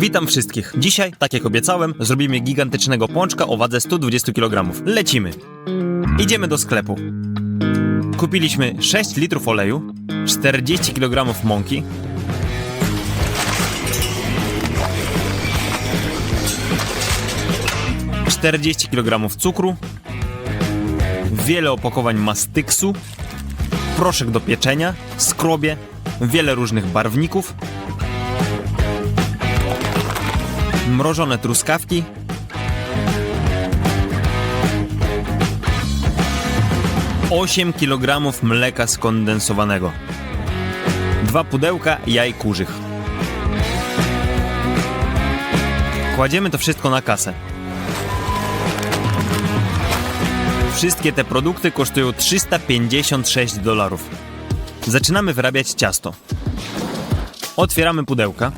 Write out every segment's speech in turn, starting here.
Witam wszystkich. Dzisiaj, tak jak obiecałem, zrobimy gigantycznego pączka o wadze 120 kg. Lecimy. Idziemy do sklepu. Kupiliśmy 6 litrów oleju, 40 kg mąki, czterdzieści kg cukru, wiele opakowań mastyksu, proszek do pieczenia, skrobie, wiele różnych barwników, mrożone truskawki, osiem kg mleka skondensowanego, dwa pudełka jaj kurzych. Kładziemy to wszystko na kasę. Wszystkie te produkty kosztują 356 dolarów. Zaczynamy wyrabiać ciasto. Otwieramy pudełka.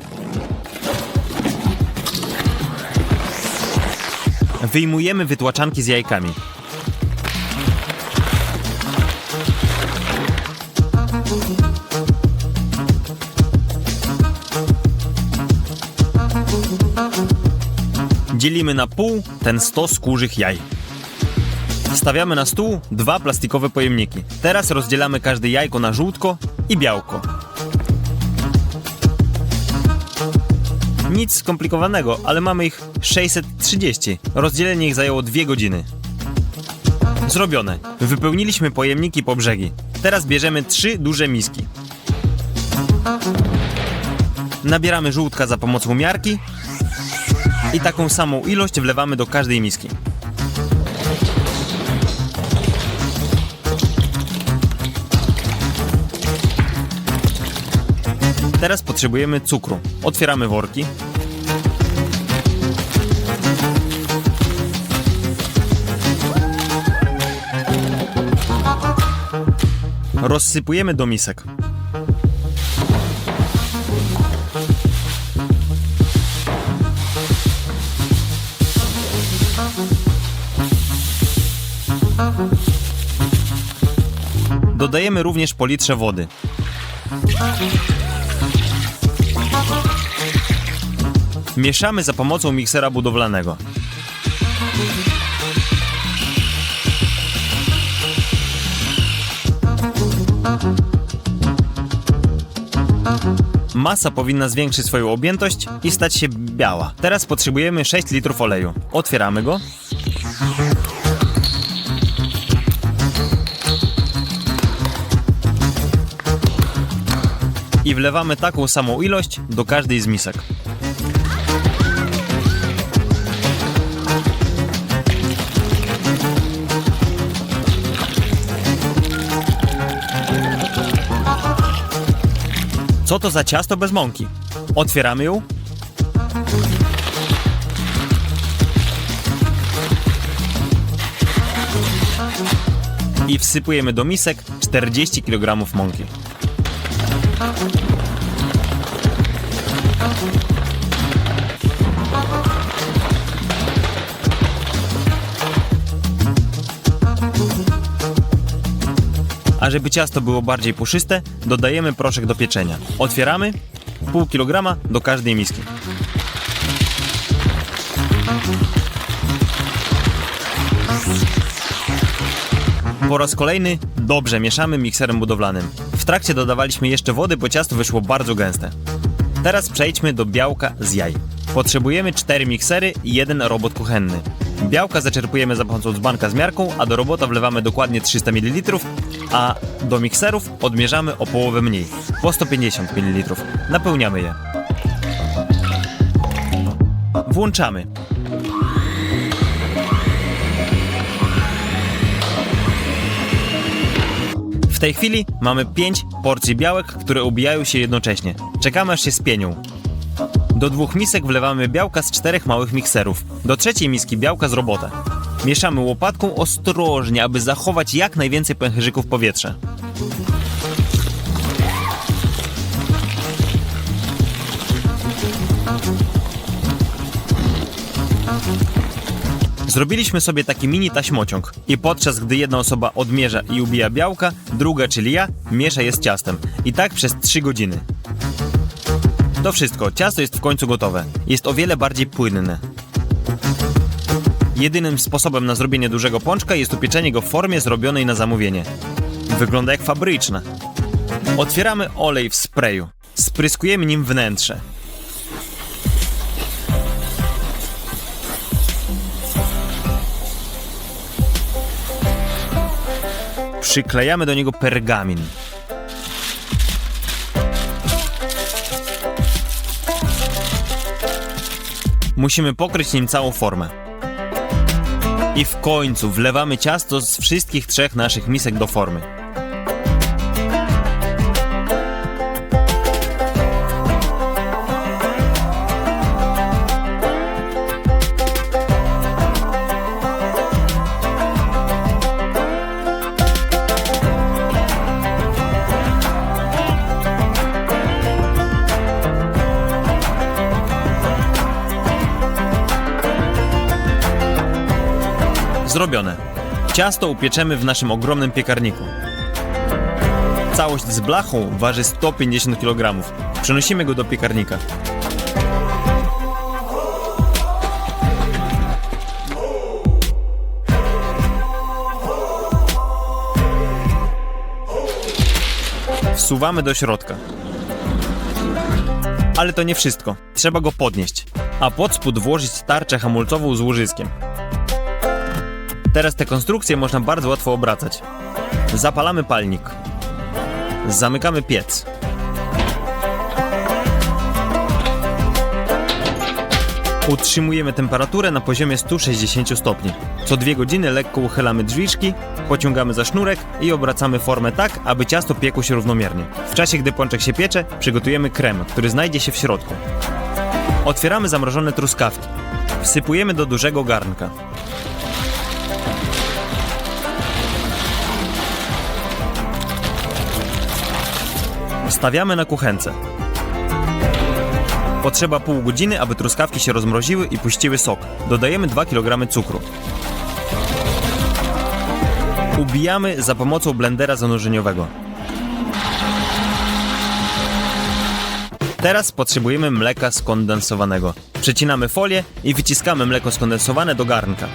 Wyjmujemy wytłaczanki z jajkami. Dzielimy na pół ten stos kurzych jaj. Stawiamy na stół dwa plastikowe pojemniki. Teraz rozdzielamy każde jajko na żółtko i białko. Nic skomplikowanego, ale mamy ich 630. Rozdzielenie ich zajęło 2 godziny. Zrobione. Wypełniliśmy pojemniki po brzegi. Teraz bierzemy trzy duże miski. Nabieramy żółtka za pomocą miarki i taką samą ilość wlewamy do każdej miski. Teraz potrzebujemy cukru. Otwieramy worki. Rozsypujemy do misek. Dodajemy również po litrze wody. Mieszamy za pomocą miksera budowlanego. Masa powinna zwiększyć swoją objętość i stać się biała. Teraz potrzebujemy 6 litrów oleju. Otwieramy go. I wlewamy taką samą ilość do każdej z misek. Co to za ciasto bez mąki? Otwieramy ją. I wsypujemy do misek 40 kg mąki. Żeby ciasto było bardziej puszyste, dodajemy proszek do pieczenia. Otwieramy pół kilograma do każdej miski. Po raz kolejny dobrze mieszamy mikserem budowlanym. W trakcie dodawaliśmy jeszcze wody, bo ciasto wyszło bardzo gęste. Teraz przejdźmy do białka z jaj. Potrzebujemy 4 miksery i jeden robot kuchenny. Białka zaczerpujemy za pomocą dzbanka z miarką, a do robota wlewamy dokładnie 300 ml, a do mikserów odmierzamy o połowę mniej, po 150 ml. Napełniamy je. Włączamy. W tej chwili mamy 5 porcji białek, które ubijają się jednocześnie. Czekamy aż się spienią. Do dwóch misek wlewamy białka z czterech małych mikserów. Do trzeciej miski białka z robota. Mieszamy łopatką ostrożnie, aby zachować jak najwięcej pęcherzyków powietrza. Zrobiliśmy sobie taki mini taśmociąg i podczas gdy jedna osoba odmierza i ubija białka, druga, czyli ja, miesza je z ciastem. I tak przez 3 godziny. To wszystko, ciasto jest w końcu gotowe. Jest o wiele bardziej płynne. Jedynym sposobem na zrobienie dużego pączka jest upieczenie go w formie zrobionej na zamówienie. Wygląda jak fabryczna. Otwieramy olej w sprayu. Spryskujemy nim wnętrze. Przyklejamy do niego pergamin. Musimy pokryć nim całą formę. I w końcu wlewamy ciasto z wszystkich trzech naszych misek do formy. Zrobione. Ciasto upieczemy w naszym ogromnym piekarniku. Całość z blachą waży 150 kg. Przenosimy go do piekarnika. Wsuwamy do środka. Ale to nie wszystko. Trzeba go podnieść, a pod spód włożyć tarczę hamulcową z łożyskiem. Teraz te konstrukcje można bardzo łatwo obracać. Zapalamy palnik. Zamykamy piec. Utrzymujemy temperaturę na poziomie 160 stopni. Co dwie godziny lekko uchylamy drzwiczki, pociągamy za sznurek i obracamy formę tak, aby ciasto piekło się równomiernie. W czasie, gdy pączek się piecze, przygotujemy krem, który znajdzie się w środku. Otwieramy zamrożone truskawki. Wsypujemy do dużego garnka. Stawiamy na kuchence. Potrzeba pół godziny, aby truskawki się rozmroziły i puściły sok. Dodajemy 2 kg cukru. Ubijamy za pomocą blendera zanurzeniowego. Teraz potrzebujemy mleka skondensowanego. Przecinamy folię i wyciskamy mleko skondensowane do garnka.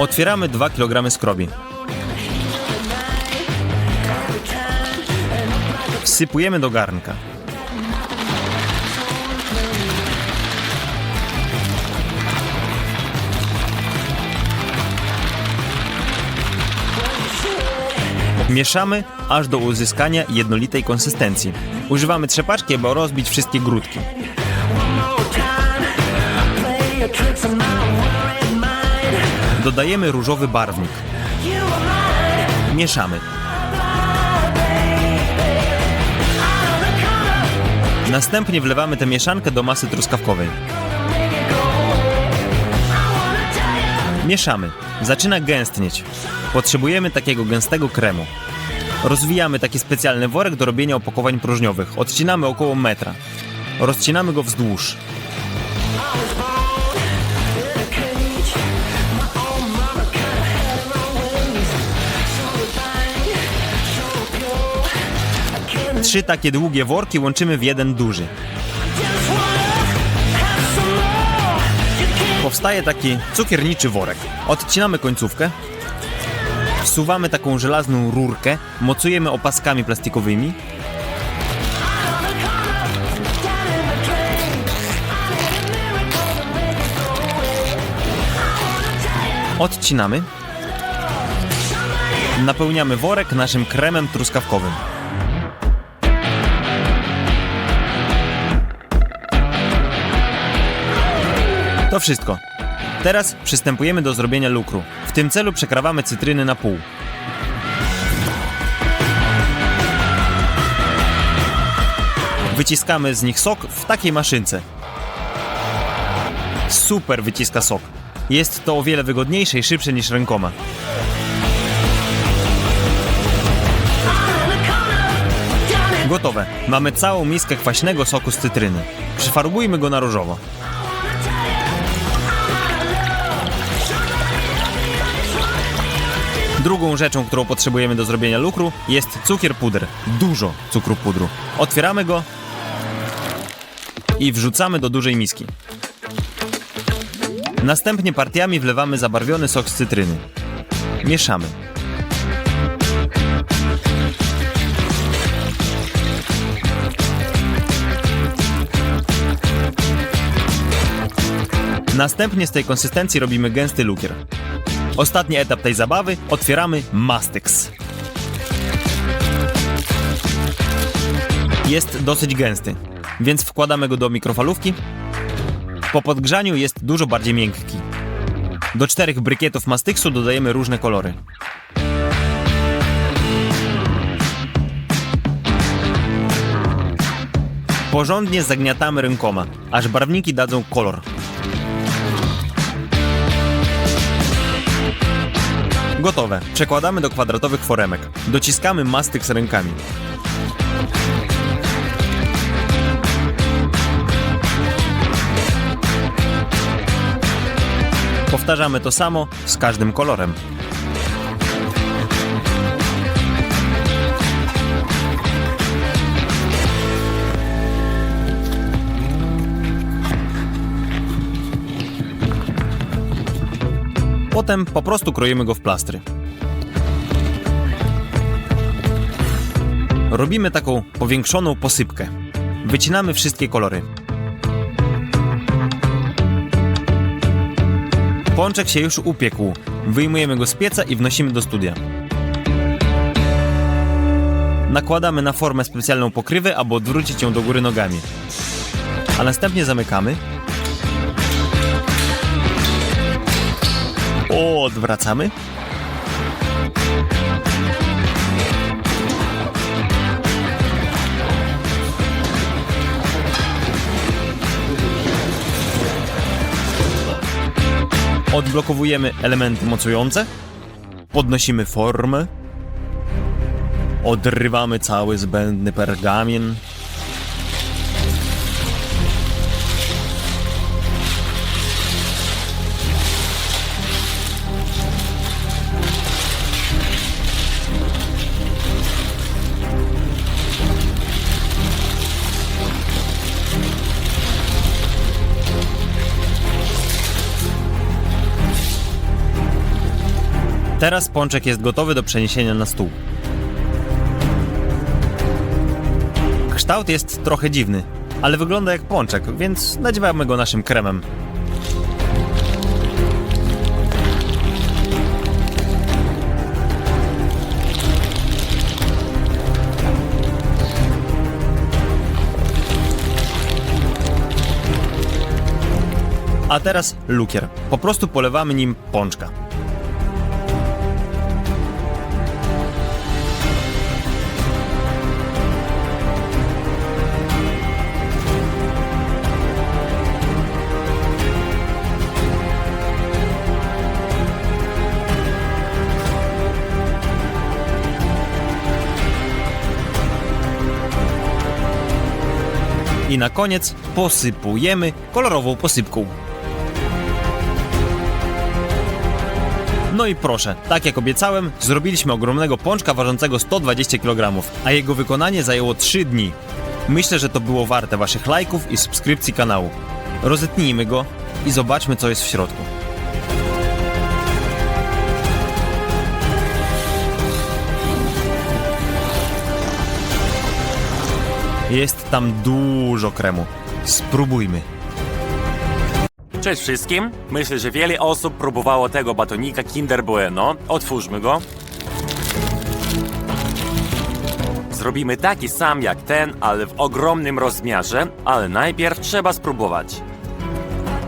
Otwieramy 2 kg skrobi. Wsypujemy do garnka. Mieszamy aż do uzyskania jednolitej konsystencji. Używamy trzepaczki, aby rozbić wszystkie grudki. Dodajemy różowy barwnik. Mieszamy. Następnie wlewamy tę mieszankę do masy truskawkowej. Mieszamy. Zaczyna gęstnieć. Potrzebujemy takiego gęstego kremu. Rozwijamy taki specjalny worek do robienia opakowań próżniowych. Odcinamy około metra. Rozcinamy go wzdłuż. Trzy takie długie worki łączymy w jeden duży. Powstaje taki cukierniczy worek. Odcinamy końcówkę. Wsuwamy taką żelazną rurkę, mocujemy opaskami plastikowymi. Odcinamy. Napełniamy worek naszym kremem truskawkowym. To wszystko. Teraz przystępujemy do zrobienia lukru. W tym celu przekrawamy cytryny na pół. Wyciskamy z nich sok w takiej maszynce. Super wyciska sok. Jest to o wiele wygodniejsze i szybsze niż rękoma. Gotowe. Mamy całą miskę kwaśnego soku z cytryny. Przyfarbujmy go na różowo. Drugą rzeczą, którą potrzebujemy do zrobienia lukru jest cukier puder. Dużo cukru pudru. Otwieramy go i wrzucamy do dużej miski. Następnie partiami wlewamy zabarwiony sok z cytryny. Mieszamy. Następnie z tej konsystencji robimy gęsty lukier. Ostatni etap tej zabawy otwieramy Mastyx. Jest dosyć gęsty, więc wkładamy go do mikrofalówki. Po podgrzaniu jest dużo bardziej miękki. Do czterech brykietów Mastixu dodajemy różne kolory. Porządnie zagniatamy rękoma, aż barwniki dadzą kolor. Gotowe. Przekładamy do kwadratowych foremek. Dociskamy mastyk z rękami. Powtarzamy to samo z każdym kolorem. Potem po prostu kroimy go w plastry. Robimy taką powiększoną posypkę. Wycinamy wszystkie kolory. Pączek się już upiekł. Wyjmujemy go z pieca i wnosimy do studia. Nakładamy na formę specjalną pokrywę, aby odwrócić ją do góry nogami. A następnie zamykamy. Odwracamy. Odblokowujemy elementy mocujące. Podnosimy formę. Odrywamy cały zbędny pergamin. Teraz pączek jest gotowy do przeniesienia na stół. Kształt jest trochę dziwny, ale wygląda jak pączek, więc nadziewamy go naszym kremem. A teraz lukier. Po prostu polewamy nim pączka. I na koniec posypujemy kolorową posypką. No i proszę, tak jak obiecałem, zrobiliśmy ogromnego pączka ważącego 120 kg, a jego wykonanie zajęło 3 dni. Myślę, że to było warte waszych lajków i subskrypcji kanału. Rozetnijmy go i zobaczmy co jest w środku. Jest tam dużo kremu. Spróbujmy. Cześć wszystkim. Myślę, że wiele osób próbowało tego batonika Kinder Bueno. Otwórzmy go. Zrobimy taki sam jak ten, ale w ogromnym rozmiarze, ale najpierw trzeba spróbować.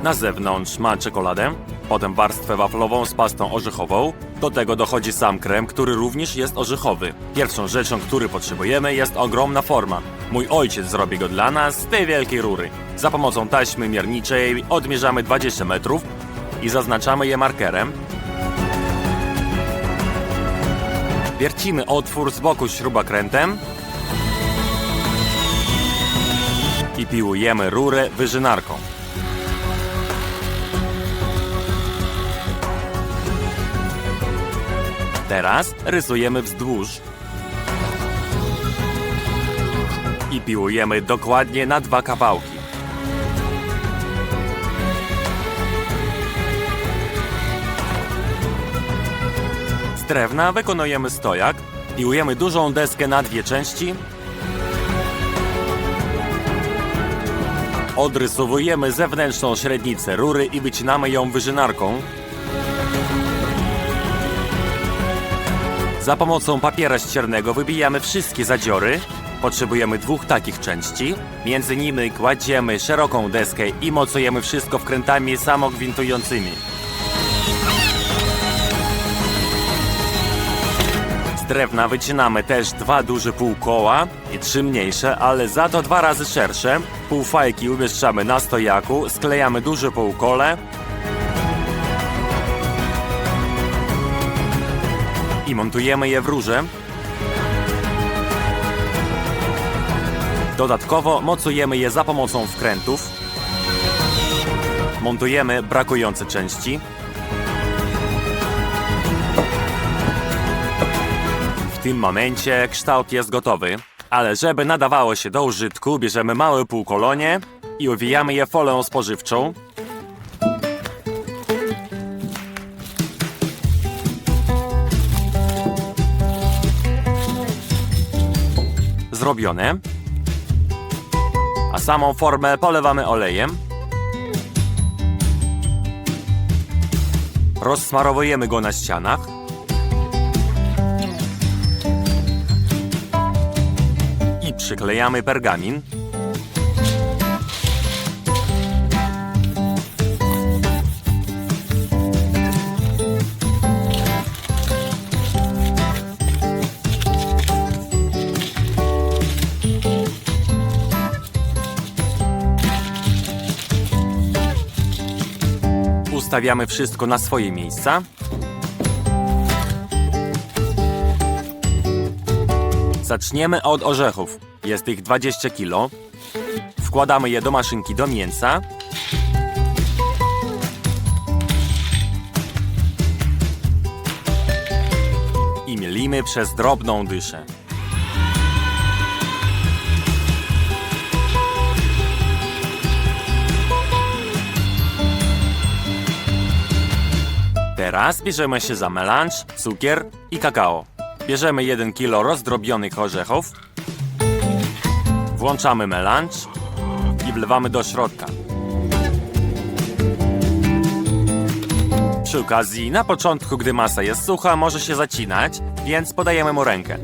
Na zewnątrz ma czekoladę, potem warstwę waflową z pastą orzechową. Do tego dochodzi sam krem, który również jest orzechowy. Pierwszą rzeczą, której potrzebujemy jest ogromna forma. Mój ojciec zrobi go dla nas z tej wielkiej rury. Za pomocą taśmy mierniczej odmierzamy 20 metrów i zaznaczamy je markerem. Wiercimy otwór z boku śrubokrętem I piłujemy rurę wyżynarką. Teraz rysujemy wzdłuż i piłujemy dokładnie na dwa kawałki. Z drewna wykonujemy stojak, piłujemy dużą deskę na dwie części, odrysowujemy zewnętrzną średnicę rury i wycinamy ją wyżynarką. Za pomocą papiera ściernego wybijamy wszystkie zadziory. Potrzebujemy dwóch takich części. Między nimi kładziemy szeroką deskę i mocujemy wszystko wkrętami samogwintującymi. Z drewna wycinamy też dwa duże półkoła i trzy mniejsze, ale za to dwa razy szersze. Półfajki umieszczamy na stojaku, sklejamy duże półkole i montujemy je w rurze. Dodatkowo mocujemy je za pomocą wkrętów. Montujemy brakujące części. W tym momencie kształt jest gotowy, ale żeby nadawało się do użytku, bierzemy małe półkolonie i owijamy je folią spożywczą. Zrobione. A samą formę polewamy olejem. Rozsmarowujemy go na ścianach. I przyklejamy pergamin. Ustawiamy wszystko na swoje miejsca. Zaczniemy od orzechów. Jest ich 20 kg. Wkładamy je do maszynki do mięsa. I mielimy przez drobną dyszę. Teraz bierzemy się za melanż, cukier i kakao. Bierzemy 1 kg rozdrobionych orzechów. Włączamy melanż i wlewamy do środka. Przy okazji, na początku, gdy masa jest sucha, może się zacinać, więc podajemy mu rękę.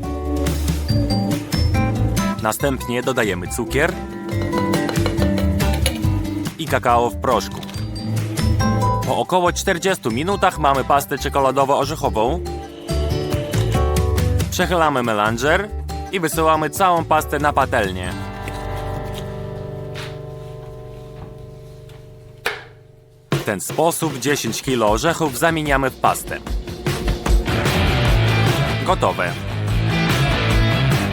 Następnie dodajemy cukier i kakao w proszku. Po około 40 minutach mamy pastę czekoladowo-orzechową. Przechylamy melanger i wysyłamy całą pastę na patelnię. W ten sposób 10 kg orzechów zamieniamy w pastę. Gotowe.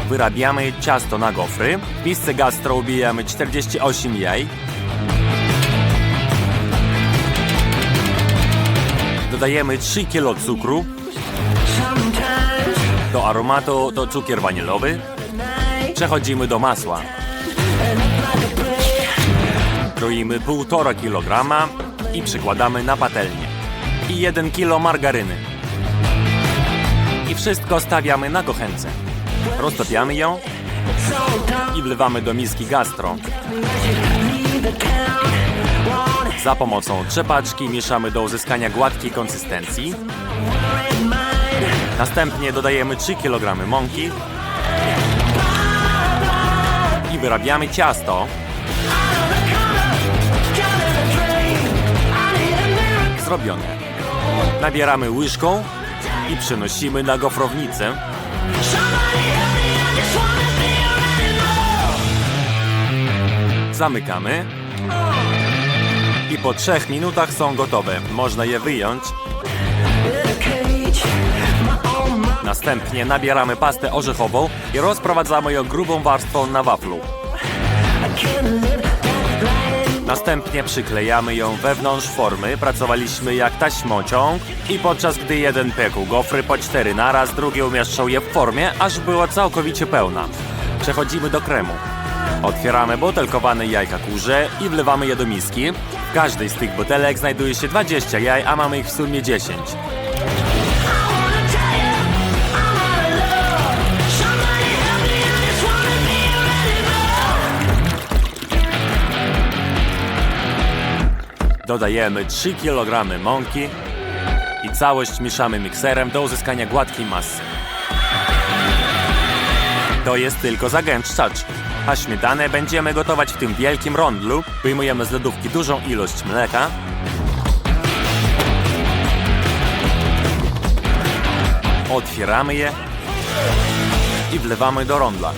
Wyrabiamy ciasto na gofry. W misce gastro ubijamy 48 jaj. Dodajemy 3 kg cukru. Do aromatu to cukier wanilowy. Przechodzimy do masła. Kroimy 1,5 kg i przykładamy na patelnię. I 1 kg margaryny. I wszystko stawiamy na gochęce. Roztopiamy ją i wlewamy do miski gastro. Za pomocą trzepaczki mieszamy do uzyskania gładkiej konsystencji. Następnie dodajemy 3 kg mąki i wyrabiamy ciasto. Zrobione. Nabieramy łyżką i przenosimy na gofrownicę. Zamykamy. I po trzech minutach są gotowe. Można je wyjąć. Następnie nabieramy pastę orzechową i rozprowadzamy ją grubą warstwą na waflu. Następnie przyklejamy ją wewnątrz formy, pracowaliśmy jak taśmociąg i podczas gdy jeden piekł gofry po cztery naraz, drugi umieszczał je w formie, aż była całkowicie pełna. Przechodzimy do kremu. Otwieramy butelkowane jajka kurze i wlewamy je do miski. W każdej z tych butelek znajduje się 20 jaj, a mamy ich w sumie 10. Dodajemy 3 kg mąki i całość mieszamy mikserem do uzyskania gładkiej masy. To jest tylko zagęszczacz. A śmietanę będziemy gotować w tym wielkim rondlu. Wyjmujemy z lodówki dużą ilość mleka. Otwieramy je i wlewamy do rondla.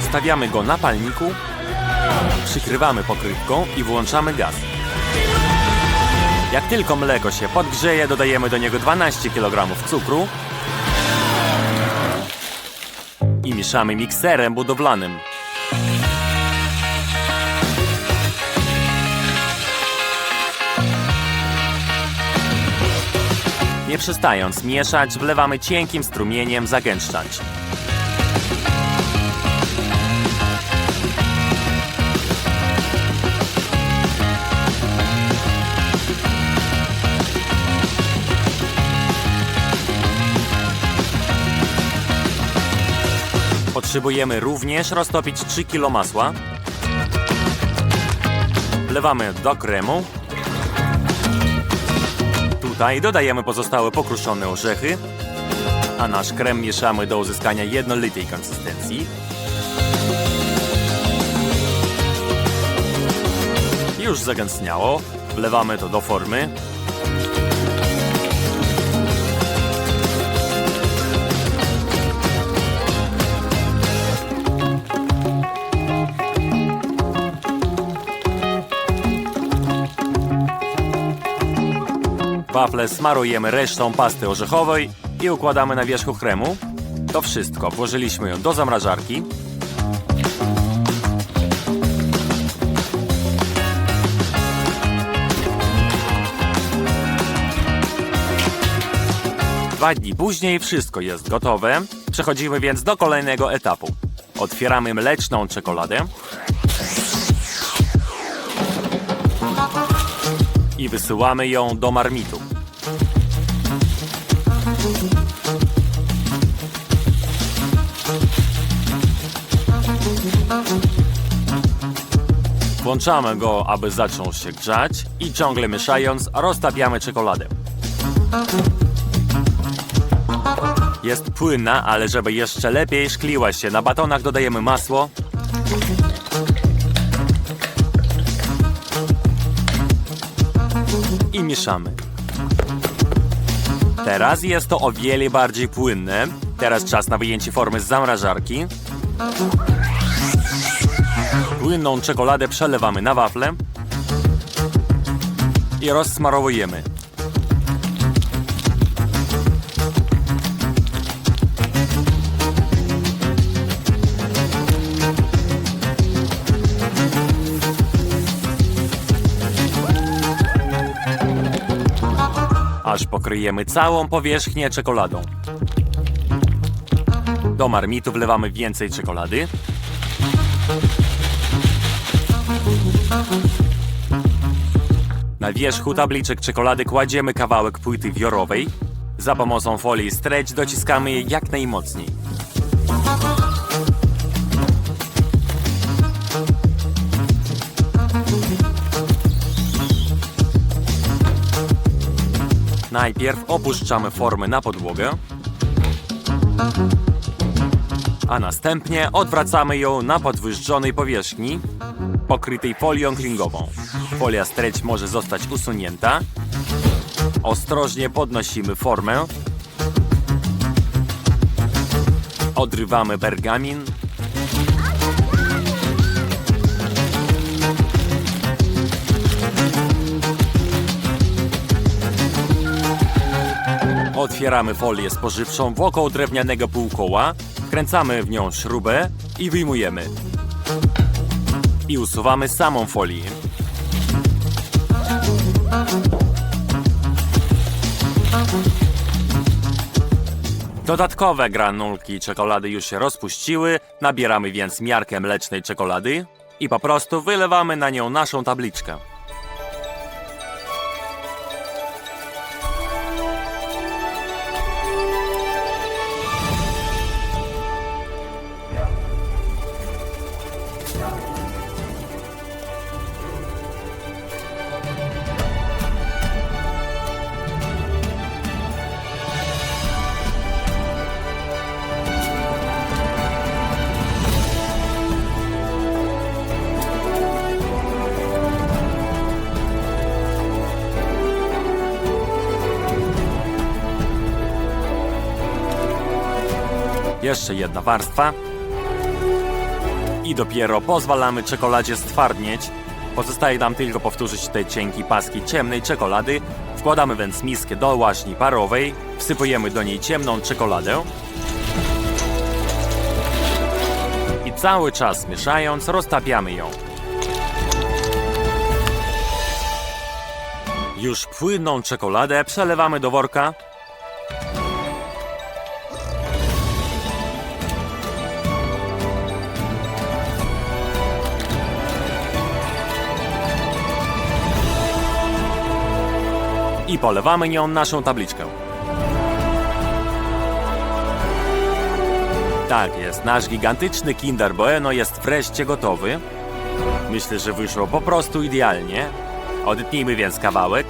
Stawiamy go na palniku, przykrywamy pokrywką i włączamy gaz. Jak tylko mleko się podgrzeje, dodajemy do niego 12 kg cukru i mieszamy mikserem budowlanym. Nie przestając mieszać, wlewamy cienkim strumieniem zagęszczać. Potrzebujemy również roztopić 3 kg masła. Wlewamy do kremu. Tutaj dodajemy pozostałe pokruszone orzechy, a nasz krem mieszamy do uzyskania jednolitej konsystencji. Już zagęstniało. Wlewamy to do formy. Wafle smarujemy resztą pasty orzechowej i układamy na wierzchu kremu. To wszystko. Włożyliśmy ją do zamrażarki. Dwa dni później wszystko jest gotowe. Przechodzimy więc do kolejnego etapu. Otwieramy mleczną czekoladę. i wysyłamy ją do marmitu. Włączamy go, aby zaczął się grzać i ciągle mieszając roztapiamy czekoladę. Jest płynna, ale żeby jeszcze lepiej szkliła się, na batonach dodajemy masło i mieszamy. Teraz jest to o wiele bardziej płynne. Teraz czas na wyjęcie formy z zamrażarki. Płynną czekoladę przelewamy na wafle i rozsmarowujemy. aż pokryjemy całą powierzchnię czekoladą. Do marmitu wlewamy więcej czekolady. Na wierzchu tabliczek czekolady kładziemy kawałek płyty wiorowej. Za pomocą folii stretch dociskamy je jak najmocniej. Najpierw opuszczamy formę na podłogę, a następnie odwracamy ją na podwyższonej powierzchni, pokrytej folią klingową. Folia stretch może zostać usunięta. Ostrożnie podnosimy formę. Odrywamy pergamin. Otwieramy folię spożywczą wokół drewnianego półkoła, wkręcamy w nią śrubę i wyjmujemy. I usuwamy samą folię. Dodatkowe granulki czekolady już się rozpuściły, nabieramy więc miarkę mlecznej czekolady i po prostu wylewamy na nią naszą tabliczkę. Jeszcze jedna warstwa. I dopiero pozwalamy czekoladzie stwardnieć. Pozostaje nam tylko powtórzyć te cienkie paski ciemnej czekolady. Wkładamy więc miskę do łaźni parowej, wsypujemy do niej ciemną czekoladę. I cały czas mieszając roztapiamy ją. Już płynną czekoladę przelewamy do worka i polewamy nią naszą tabliczkę. Tak jest, nasz gigantyczny Kinder Bueno jest wreszcie gotowy. Myślę, że wyszło po prostu idealnie. Odetnijmy więc kawałek